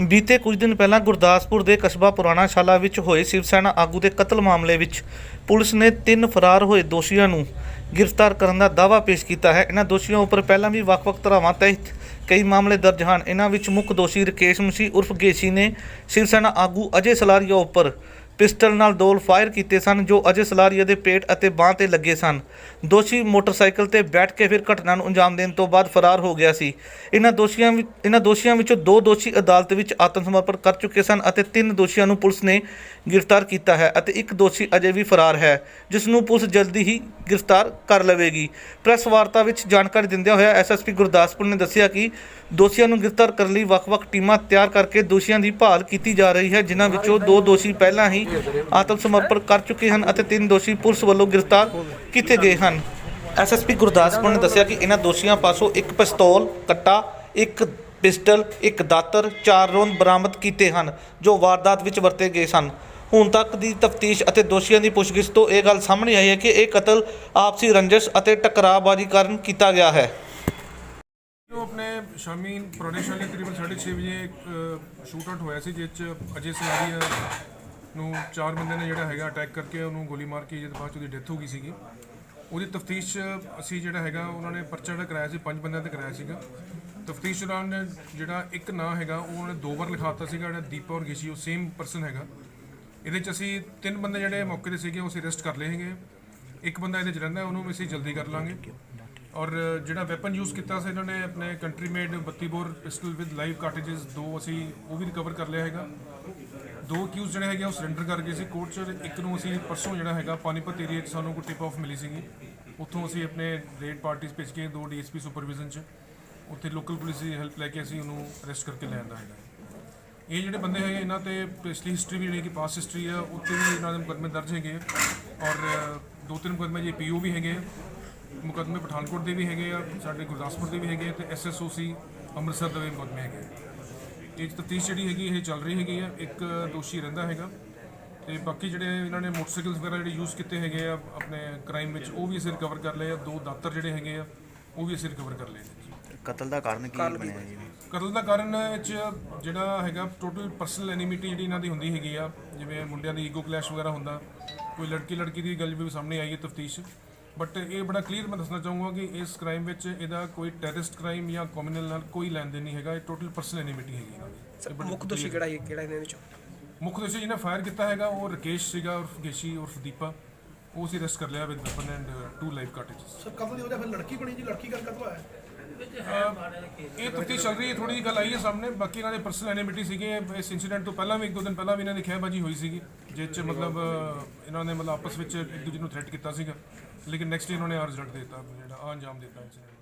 ਬੀਤੇ ਕੁਝ ਦਿਨ ਪਹਿਲਾਂ ਗੁਰਦਾਸਪੁਰ ਦੇ ਕਸਬਾ ਪੁਰਾਣਾ ਸ਼ਾਲਾ ਵਿੱਚ ਹੋਏ ਸ਼ਿਵ ਸੈਨਾ ਆਗੂ ਦੇ ਕਤਲ ਮਾਮਲੇ ਵਿੱਚ ਪੁਲਿਸ ਨੇ ਤਿੰਨ ਫਰਾਰ ਹੋਏ ਦੋਸ਼ੀਆਂ ਨੂੰ ਗ੍ਰਿਫਤਾਰ ਕਰਨ ਦਾ ਦਾਅਵਾ ਪੇਸ਼ ਕੀਤਾ ਹੈ। ਇਹਨਾਂ ਦੋਸ਼ੀਆਂ ਉੱਪਰ ਪਹਿਲਾਂ ਵੀ ਵੱਖ-ਵੱਖ ਧਾਰਾਵਾਂ ਤਹਿਤ ਕਈ ਮਾਮਲੇ ਦਰਜ ਹਨ। ਇਹਨਾਂ ਵਿੱਚ ਮੁੱਖ ਦੋਸ਼ੀ ਰਕੇਸ਼ ਮਸੀਹ ਉਰਫ ਗੇਸ਼ੀ ਨੇ ਸ਼ਿਵ ਸੈਨਾ ਆਗੂ ਅਜੇ ਸਲਾਰੀਆ ਉੱਪਰ ਪਿਸਟਲ ਨਾਲ ਦੋਲ ਫਾਇਰ ਕੀਤੇ ਸਨ, ਜੋ ਅਜੇ ਸਲਾਰੀਆ ਦੇ ਪੇਟ ਅਤੇ ਬਾਹ ਤੇ ਲੱਗੇ ਸਨ। ਦੋਸ਼ੀ ਮੋਟਰਸਾਈਕਲ ਤੇ ਬੈਠ ਕੇ ਫਿਰ ਘਟਨਾ ਨੂੰ ਅੰਜਾਮ ਦੇਣ ਤੋਂ ਬਾਅਦ ਫਰਾਰ ਹੋ ਗਿਆ ਸੀ। ਇਹਨਾਂ ਦੋਸ਼ੀਆਂ ਵਿੱਚ ਇਹਨਾਂ ਦੋਸ਼ੀਆਂ ਵਿੱਚੋਂ ਦੋ ਦੋਸ਼ੀ ਅਦਾਲਤ ਵਿੱਚ ਆਤਮ ਸਮਰਪਣ ਕਰ ਚੁੱਕੇ ਸਨ ਅਤੇ ਤਿੰਨ ਦੋਸ਼ੀਆਂ ਨੂੰ ਪੁਲਿਸ ਨੇ ਗ੍ਰਿਫਤਾਰ ਕੀਤਾ ਹੈ ਅਤੇ ਇੱਕ ਦੋਸ਼ੀ ਅਜੇ ਵੀ ਫਰਾਰ ਹੈ, ਜਿਸ ਨੂੰ ਪੁਲਿਸ ਜਲਦੀ ਹੀ ਗ੍ਰਿਫਤਾਰ ਕਰ ਲਵੇਗੀ। ਪ੍ਰੈਸ ਵਾਰਤਾ ਵਿੱਚ ਜਾਣਕਾਰੀ ਦਿੰਦਿਆਂ ਹੋਇਆ ਐਸਐਸਪੀ ਗੁਰਦਾਸਪੁਰ ਨੇ ਦੱਸਿਆ ਕਿ ਦੋਸ਼ੀਆਂ ਨੂੰ ਗ੍ਰਿਫਤਾਰ ਕਰਨ ਲਈ ਵੱਖ-ਵੱਖ ਟੀਮਾਂ ਤਿਆਰ ਕਰਕੇ ਦੋਸ਼ੀਆਂ ਦੀ ਭਾਲ ਕੀਤੀ ਜਾ ਰਹੀ ਹੈ, ਜਿਨ੍ਹਾਂ ਵਿੱਚੋਂ ਦੋ ਦੋਸ਼ੀ ਪਹਿਲਾਂ ਹੀ ਆਤਮ ਸਮਰਪਣ ਕਰ ਚੁੱਕੇ ਹਨ ਅਤੇ ਤਿੰਨ ਦੋਸ਼ੀ ਪੁਲਿਸ ਵੱਲੋਂ ਗ੍ਰਿਫਤਾਰ ਕੀਤੇ ਗਏ ਹਨ। ਐਸਐਸਪੀ ਗੁਰਦਾਸਪੁਰ ਨੇ ਦੱਸਿਆ ਕਿ ਇਹਨਾਂ ਦੋਸ਼ੀਆਂ ਪਾਸੋਂ ਇੱਕ ਪਿਸਤੌਲ, ਕੱਟਾ, ਇੱਕ ਪਿਸਟਲ, ਇੱਕ ਦਾਤਰ, ਚਾਰ ਰੌਂਦ ਬਰਾਮਦ ਕੀਤੇ ਹਨ, ਜੋ ਵਾਰਦਾਤ ਵਿੱਚ ਵਰਤੇ ਗਏ ਸਨ। ਹੁਣ ਤੱਕ ਦੀ ਤਫਤੀਸ਼ ਅਤੇ ਦੋਸ਼ੀਆਂ ਦੀ ਪੁੱਛਗਿੱਛ ਤੋਂ ਇਹ ਗੱਲ ਸਾਹਮਣੇ ਆਈ ਹੈ ਕਿ ਇਹ ਕਤਲ ਆਪਸੀ ਰੰਜਿਸ਼ ਅਤੇ ਟਕਰਾਅਬਾਜ਼ੀ ਕਾਰਨ ਕੀਤਾ ਗਿਆ ਹੈ। ਉਹ ਆਪਣੇ ਸ਼ਾਮੀ, ਪੁਰਾਣੇ ਸ਼ਾਲੇ ਤਕਰੀਬਨ 6:30 ਵਜੇ ਸ਼ੂਟ ਆਊਟ ਹੋਇਆ ਸੀ ਜਿਸ ਚ ਅਜੇ ਸਲਾਰੀਆ ਨੂੰ ਚਾਰ ਬੰਦੇ ਨੇ ਜਿਹੜਾ ਹੈਗਾ ਅਟੈਕ ਕਰਕੇ ਉਹਨੂੰ ਗੋਲੀ ਮਾਰ ਕੇ ਜਦ ਬਾਅਦ ਚ ਉਹਦੀ ਡੈਥ ਹੋ ਗਈ ਸੀਗੀ। ਉਹਦੀ ਤਫਤੀਸ਼ ਅਸੀਂ ਜਿਹੜਾ ਹੈਗਾ ਉਹਨਾਂ ਨੇ ਪਰਚਾ ਜਿਹੜਾ ਕਰਾਇਆ ਸੀ, ਪੰਜ ਬੰਦਿਆਂ ਤੇ ਕਰਾਇਆ ਸੀਗਾ। ਤਫਤੀਸ਼ ਦੌਰਾਨ ਜਿਹੜਾ ਇੱਕ ਨਾਂ ਹੈਗਾ, ਉਹ ਉਹਨਾਂ ਦੋ ਵਾਰ ਲਿਖਾਤਾ ਸੀਗਾ, ਜਿਹੜਾ ਦੀਪਾ ਔਰ ਗਿਸ਼ੀ, ਉਹ ਸੇਮ ਪਰਸਨ ਹੈਗਾ। ਇਹਦੇ ਚ ਅਸੀਂ ਤਿੰਨ ਬੰਦੇ ਜਿਹੜੇ ਮੌਕੇ ਤੇ ਸੀਗੇ ਉਹ ਅਸੀਂ ਅਰੈਸਟ ਕਰ ਲਏ ਹੈਗੇ। ਇੱਕ ਬੰਦਾ ਇਹਦੇ ਚ ਰਹਿੰਦਾ, ਉਹਨੂੰ ਵੀ ਅਸੀਂ ਜਲਦੀ ਕਰ ਲਾਂਗੇ। ਔਰ ਜਿਹੜਾ ਵੈਪਨ ਯੂਜ਼ ਕੀਤਾ ਸੀ ਇਹਨਾਂ ਨੇ, ਆਪਣੇ country made 32 bore pistol with live cartridges ਦੋ ਅਸੀਂ ਉਹ ਵੀ ਰਿਕਵਰ ਕਰ ਲਿਆ ਹੈਗਾ। ਦੋ ਕਿਊਜ਼ ਜਿਹੜੇ ਹੈਗੇ ਆ, ਉਹ ਸਰੈਂਡਰ ਕਰ ਗਏ ਸੀ। ਕੋਰਟ 'ਚ ਇੱਕ ਨੂੰ ਅਸੀਂ ਪਰਸੋਂ ਜਿਹੜਾ ਹੈਗਾ ਪਾਨੀਪਤ ਏਰੀਆ 'ਚ ਸਾਨੂੰ ਕੋਈ ਟਿਪ ਆਫ ਮਿਲੀ ਸੀਗੀ। ਉੱਥੋਂ ਅਸੀਂ ਆਪਣੇ ਰੇਡ ਪਾਰਟੀਆਂ ਭੇਜ ਕੇ ਦੋ ਡੀਐਸਪੀ ਸੁਪਰਵਿਜ਼ਨ 'ਚ ਉੱਥੇ ਲੋਕਲ ਪੁਲਿਸ ਦੀ ਹੈਲਪ ਲੈ ਕੇ ਅਸੀਂ ਉਹਨੂੰ ਅਰੈਸਟ ਕਰਕੇ ਲੈ ਆਂਦਾ ਹੈਗਾ। ਇਹ ਜਿਹੜੇ ਬੰਦੇ ਹੈਗੇ ਇਹਨਾਂ ਤੇ ਪਿਛਲੀ ਹਿਸਟਰੀ ਵੀ ਜਿਹੜੀ ਕਿ ਪਾਸ ਹਿਸਟਰੀ ਆ ਉੱਤੇ ਵੀ ਇਹਨਾਂ ਦੇ ਮੁਕੱਦਮੇ ਦਰਜ ਹੈਗੇ ਆ। ਔਰ ਦੋ ਤਿੰਨ ਮੁਕੱਦਮੇ ਜੇ ਪੀਓ ਵੀ ਹੈਗੇ ਆ ਮੁਕੱਦਮੇ ਪਠਾਨਕੋਟ ਦੇ ਵੀ ਹੈਗੇ ਆ ਸਾਡੇ ਗੁਰਦਾਸਪੁਰ ਦੇ ਵੀ ਹੈਗੇ ਆ ਤੇ ਐਸਐਸਓਸੀ ਅੰਮ੍ਰਿਤਸਰ ਦੇ ਵੀ ਮੁਕੱਦਮੇ ਹੈਗੇ ਆ। ਇਹ ਤਫਤੀਸ਼ ਜਿਹੜੀ ਹੈਗੀ ਇਹ ਚੱਲ ਰਹੀ ਹੈਗੀ ਆ। ਇੱਕ ਦੋਸ਼ੀ ਰਹਿੰਦਾ ਹੈਗਾ। ਤੇ ਬਾਕੀ ਜਿਹੜੇ ਇਹਨਾਂ ਨੇ ਮੋਟਰਸਾਈਕਲਸ ਵਗੈਰਾ ਜਿਹੜੇ ਯੂਜ਼ ਕੀਤੇ ਹੈਗੇ ਆ ਆਪਣੇ ਕ੍ਰਾਈਮ ਵਿੱਚ ਉਹ ਵੀ ਅਸੀਂ ਰਿਕਵਰ ਕਰ ਲਏ ਆ। ਦੋ ਦਾਤਰ ਜਿਹੜੇ ਹੈਗੇ ਆ ਉਹ ਵੀ ਅਸੀਂ ਰਿਕਵਰ ਕਰ ਲਏ ਨੇ। ਕਤਲ ਦਾ ਕਾਰਨ ਕੀ ਬਣਿਆ ਜੀ? ਕਤਲ ਦਾ ਕਾਰਨ ਇਹ 'ਚ ਜਿਹੜਾ ਹੈਗਾ ਟੋਟਲ ਪਰਸਨਲ ਐਨੀਮਿਟੀ ਜਿਹੜੀ ਇਹਨਾਂ ਦੀ ਹੁੰਦੀ ਹੈਗੀ ਆ ਜਿਵੇਂ ਮੁੰਡਿਆਂ ਦੀ ਈਗੋ ਕਲੈਸ਼ ਵਗੈਰਾ ਹੁੰਦਾ ਕੋਈ ਲੜਕੀ ਲੜਕੀ ਦੀ ਗੱਲ ਵੀ ਸਾਹਮਣੇ ਆਈ ਹੈ ਤਫਤੀਸ਼। ਬਟ ਇਹ ਬੜਾ ਕਲੀਅਰ ਮੈਂ ਦੱਸਣਾ ਚਾਹੂੰਗਾ ਕਿ ਇਸ ਕ੍ਰਾਈਮ ਵਿੱਚ ਇਹਦਾ ਕੋਈ ਟੈਰਰਿਸਟ ਕ੍ਰਾਈਮ ਜਾਂ ਕ੍ਰਿਮੀਨਲ ਨਾਲ ਕੋਈ ਲੈਣ ਦੇਣ ਨਹੀਂ ਹੈਗਾ ਇਹ ਟੋਟਲ ਪਰਸਨਲ ਐਨੀਮਿਟੀ ਹੈਗੀ ਇਹਨਾਂ ਦੀ। ਮੁੱਖ ਦੋਸ਼ੀ ਕਿਹੜਾ ਹੈ ਕਿਹੜਾ ਇਹਨਾਂ ਵਿੱਚੋਂ? ਮੁੱਖ ਦੋਸ਼ੀ ਜਿਹਨੇ ਫਾਇਰ ਕੀਤਾ ਹੈਗਾ ਉਹ ਰਕੇਸ਼ ਸੀਗਾ ਉਰਫ ਗੇਸ਼ੀ ਉਰਫ ਦੀਪਾ ਉਹ ਅਸੀਂ ਅਰੈਸਟ ਕਰ ਲਿਆ with weapon and two live cartridges sir ਕਤਲ ਦੀ ਵਜ੍ਹਾ ਫਿਰ ਲੜਕੀ ਬਣੀ ਜੀ ਲੜਕੀ ਕਰ ਕਤਲ ਹੋਇਆ ਇਹ ਤਫਤੀਸ਼ ਚੱਲ ਰਹੀ ਹੈ ਥੋੜੀ ਜਿਹੀ ਗੱਲ ਆਈ ਹੈ ਸਾਹਮਣੇ। ਬਾਕੀ ਇਹਨਾਂ ਦੇ ਪਰਸਨਲ ਐਨਿਮਿਟੀ ਸੀਗੇ। ਇਸ ਇਨਸੀਡੈਂਟ ਤੋਂ ਪਹਿਲਾਂ ਵੀ, ਇੱਕ ਦੋ ਦਿਨ ਪਹਿਲਾਂ ਵੀ ਇਹਨਾਂ ਦੀ ਖਹਿਬਾਜੀ ਹੋਈ ਸੀਗੀ ਜਿਸ 'ਚ ਮਤਲਬ ਇਹਨਾਂ ਨੇ ਮਤਲਬ ਆਪਸ ਵਿੱਚ ਇੱਕ ਦੂਜੇ ਨੂੰ ਥ੍ਰੈਟ ਕੀਤਾ ਸੀਗਾ। ਲੇਕਿਨ ਨੈਕਸਟ ਡੇ ਇਹਨਾਂ ਨੇ ਆ ਰਿਜ਼ਲਟ ਦਿੱਤਾ, ਜਿਹੜਾ ਆ ਅੰਜਾਮ ਦਿੱਤਾ ਇਨਸੀਡੈਂਟ